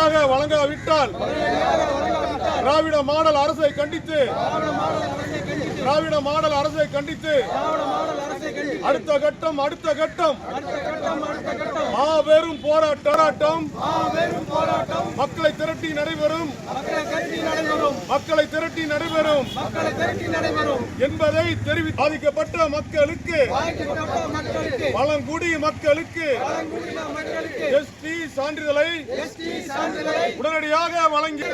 உடனடியாக வழங்காவிட்டால் திராவிட மாடல் அரசை கண்டித்து திராவிட மாடல் அரசை கண்டித்து அடுத்த கட்டம் அடுத்த கட்டம். மாபெரும் போராட்டம். மக்களை திரட்டி நடைபெறும். மக்களை திரட்டி நடைபெறும். என்பதை தெரிவி பாதிக்கப்பட்ட மக்களுக்கு பழங்குடி மக்களுக்கு எஸ்டி சான்றிதழை உடனடியாக வழங்கி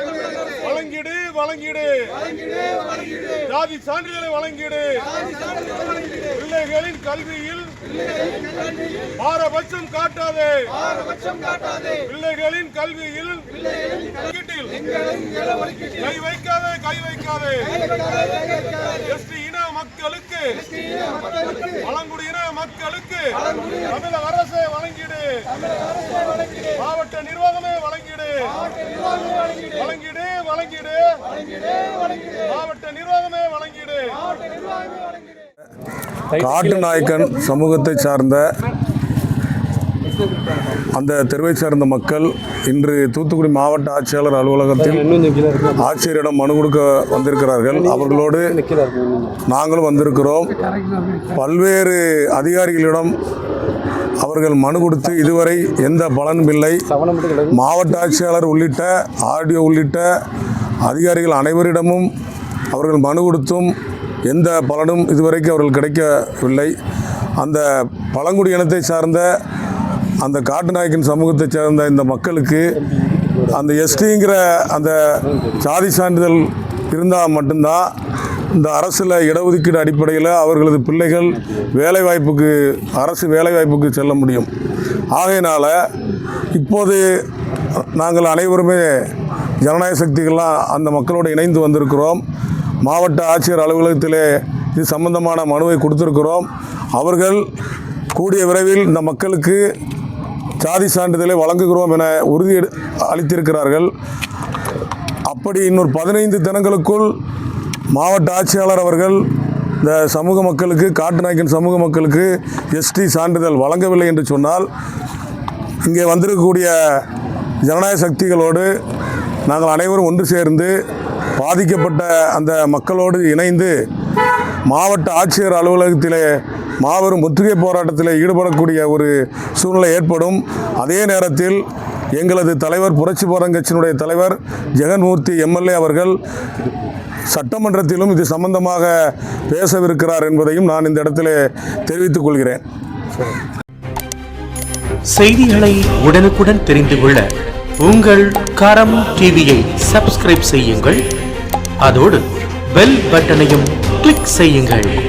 வழங்கிடு வழங்கிடு. ஜாதி சான்றிதழை வழங்கிடு. பிள்ளைகளின் கல்வியில் பாரபட்சம் காட்டாதே. பிள்ளைகளின் கல்வியில் கை வைக்காதே கை வைக்காதே. எஸ்டி இன மக்களுக்கு பழங்குடியின மக்களுக்கு தமிழக அரசே வழங்கிடு. மாவட்ட நிர்வாகமே வழங்கிடு. வழங்கிடு. வழங்கிடு. மாவட்ட நிர்வாகமே வழங்கிடு. காட்டு நாயக்கன் சமூகத்தை சார்ந்த அந்த தெருவை சார்ந்த மக்கள் இன்று தூத்துக்குடி மாவட்ட ஆட்சியாளர் அலுவலகத்தில் ஆட்சியரிடம் மனு கொடுக்க வந்திருக்கிறார்கள். அவர்களோடு நாங்களும் வந்திருக்கிறோம். பல்வேறு அதிகாரிகளிடம் அவர்கள் மனு கொடுத்து இதுவரை எந்த பலனும் இல்லை. மாவட்ட ஆட்சியாளர் உள்ளிட்ட ஆர்டிஓ உள்ளிட்ட அதிகாரிகள் அனைவரிடமும் அவர்கள் மனு கொடுத்தும் எந்த பலனும் இதுவரைக்கும் அவர்கள் கிடைக்கவில்லை. அந்த பழங்குடி இனத்தை சார்ந்த அந்த காட்டுநாயக்கன் சமூகத்தை சேர்ந்த இந்த மக்களுக்கு அந்த எஸ்டிங்கிற அந்த சாதி சான்றிதழ் இருந்தால் மட்டும்தான் இந்த அரசில் இடஒதுக்கீடு அடிப்படையில் அவர்களது பிள்ளைகள் வேலைவாய்ப்புக்கு அரசு வேலைவாய்ப்புக்கு செல்ல முடியும். ஆகையினால் இப்போது நாங்கள் அனைவருமே ஜனநாயக சக்திகள்லாம் அந்த மக்களோடு இணைந்து வந்திருக்கிறோம். மாவட்ட ஆட்சியர் அலுவலகத்திலே இது சம்பந்தமான மனுவை கொடுத்துருக்கிறோம். அவர்கள் கூடிய விரைவில் இந்த மக்களுக்கு சாதி சான்றிதழை வழங்குகிறோம் என உறுதி அளித்திருக்கிறார்கள். அப்படி இன்னொரு பதினைந்து தினங்களுக்குள் மாவட்ட ஆட்சியாளர் அவர்கள் இந்த சமூக மக்களுக்கு காட்டுநாயக்கன் சமூக மக்களுக்கு எஸ்டி சான்றிதழ் வழங்கவில்லை என்று சொன்னால் இங்கே வந்திருக்கக்கூடிய ஜனநாயக சக்திகளோடு நாங்கள் அனைவரும் ஒன்று சேர்ந்து பாதிக்கப்பட்ட அந்த மக்களோடு இணைந்து மாவட்ட ஆட்சியர் அலுவலகத்திலே மாபெரும் முற்றுகை போராட்டத்தில் ஈடுபடக்கூடிய ஒரு சூழ்நிலை ஏற்படும். அதே நேரத்தில் எங்களது தலைவர் புரட்சி போராட்ட கட்சியினுடைய தலைவர் ஜெகன்மூர்த்தி எம்எல்ஏ அவர்கள் சட்டமன்றத்திலும் இது சம்பந்தமாக பேசவிருக்கிறார் என்பதையும் நான் இந்த இடத்திலே தெரிவித்துக் கொள்கிறேன். செய்திகளை உடனுக்குடன் தெரிந்து கொள்ள உங்கள் கரம் டிவியை சப்ஸ்கிரைப் செய்யுங்கள். அதோடு பெல் பட்டனையும் கிளிக் செய்யுங்கள்.